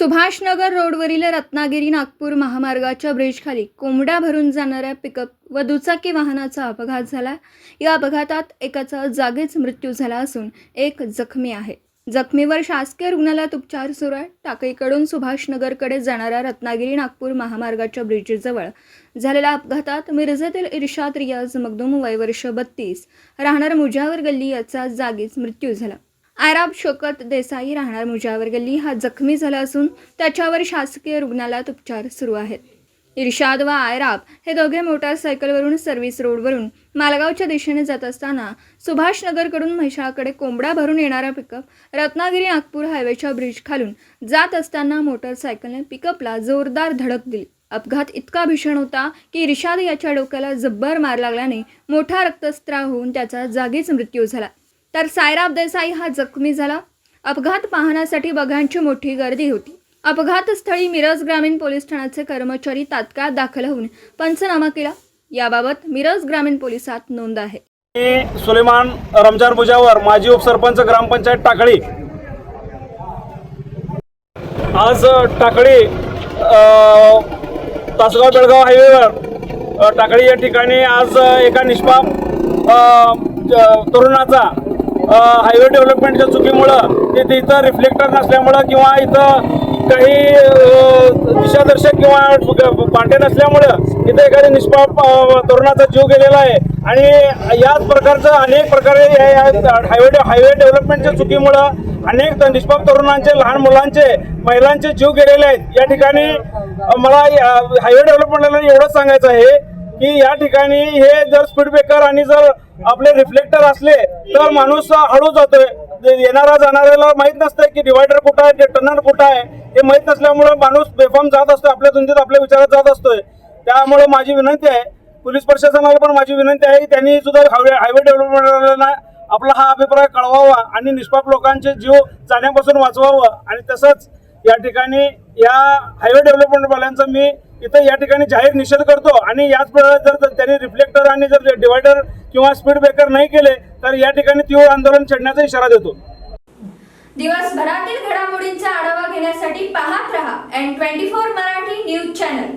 सुभाषनगर रोडवरील रत्नागिरी नागपूर महामार्गाच्या ब्रिजखाली कोंबड्या भरून जाणाऱ्या पिकअप व दुचाकी वाहनाचा अपघात झाला. या अपघातात एकाचा जागीच मृत्यू झाला असून एक जखमी आहे. जखमीवर शासकीय रुग्णालयात उपचार सुरू आहे. टाकळीकडून सुभाषनगरकडे जाणाऱ्या रत्नागिरी नागपूर महामार्गाच्या ब्रिजजवळ झालेल्या अपघातात मिरजेतील इर्शाद रियाज मगदूम वय वर्ष बत्तीस राहणार मुजावर गल्ली याचा जागीच मृत्यू झाला. आराब शोकत देसाई राहणार मुजावर गल्ली. हा जखमी झाला असून त्याच्यावर शासकीय रुग्णालयात उपचार सुरू आहेत. इर्शाद व आयराब हे दोघे मोटारसायकलवरून सर्व्हिस रोडवरून मालगावच्या दिशेने जात असताना सुभाषनगरकडून म्हैशाळाकडे कोंबडा भरून येणारा पिकअप रत्नागिरी नागपूर हायवेच्या ब्रिज खालून जात असताना मोटारसायकलने पिकअपला जोरदार धडक दिली. अपघात इतका भीषण होता की इर्शाद याच्या डोक्याला जब्बर मार लागल्याने मोठा रक्तस्त्राव होऊन त्याचा जागीच मृत्यू झाला. तर सायराब देसाई हा जखमी झाला. अपघात पाहण्यासाठी बघांची मोठी गर्दी होती. अपघातस्थळी मिरज ग्रामीण पोलीस ठाण्याचे कर्मचारी तात्काळ दाखल होऊन पंचनामा केला. याबाबत मिरज ग्रामीण पोलिसात नोंद आहे. मी सुलेमान रमजान मुजावर माजी उपसरपंच ग्रामपंचायत टाकळी. आज टाकळी तासगाव बेळगाव हायवेवर टाकळी या ठिकाणी आज एका निष्पाप तरुणाचा हायवे डेव्हलपमेंटच्या चुकीमुळं तिथे इथं रिफ्लेक्टर नसल्यामुळं किंवा इथं काही दिशादर्शक किंवा पाटे नसल्यामुळं इथं एखाद्या निष्पाप तरुणाचा जीव गेलेला आहे. आणि याच प्रकारचं अनेक प्रकारे या हायवे हायवे डेव्हलपमेंटच्या चुकीमुळं अनेक निष्पाप तरुणांचे लहान मुलांचे महिलांचे जीव गेलेले आहेत. या ठिकाणी मला या- हायवे डेव्हलपमेंटला एवढंच सांगायचं आहे की या ठिकाणी हे जर स्पीड ब्रेकर आणि जर आपले रिफ्लेक्टर असले तर माणूस हळू जातोय. येणारा जाणाऱ्याला माहीत नसतंय की डिवायडर कुठं आहे टर्नर कुठं आहे हे माहीत नसल्यामुळे माणूस बेफाम जात असतो आपल्या धुंदीत आपल्या विचारात जात असतोय. त्यामुळे माझी विनंती आहे पोलीस प्रशासनाला पण माझी विनंती आहे की त्यांनी सुद्धा हायवे हायवे डेव्हलपमेंटला आपला हा अभिप्राय कळवावा आणि निष्पाप लोकांचे जीव जाण्यापासून वाचवावं. आणि तसंच या ठिकाणी या हायवे डेव्हलपमेंटवाल्यांचा मी इथं या ठिकाणी जाहीर निषेध करतो आणि याच जर त्यांनी रिफ्लेक्टर आणि जर डिवायडर किंवा स्पीड ब्रेकर नाही केले तर या ठिकाणी तीव्र आंदोलन छेडण्याचा इशारा देतो. दिवसभरातील घडामोडींचा आढावा घेण्यासाठी पाहत रहा N twenty four Marathi news channel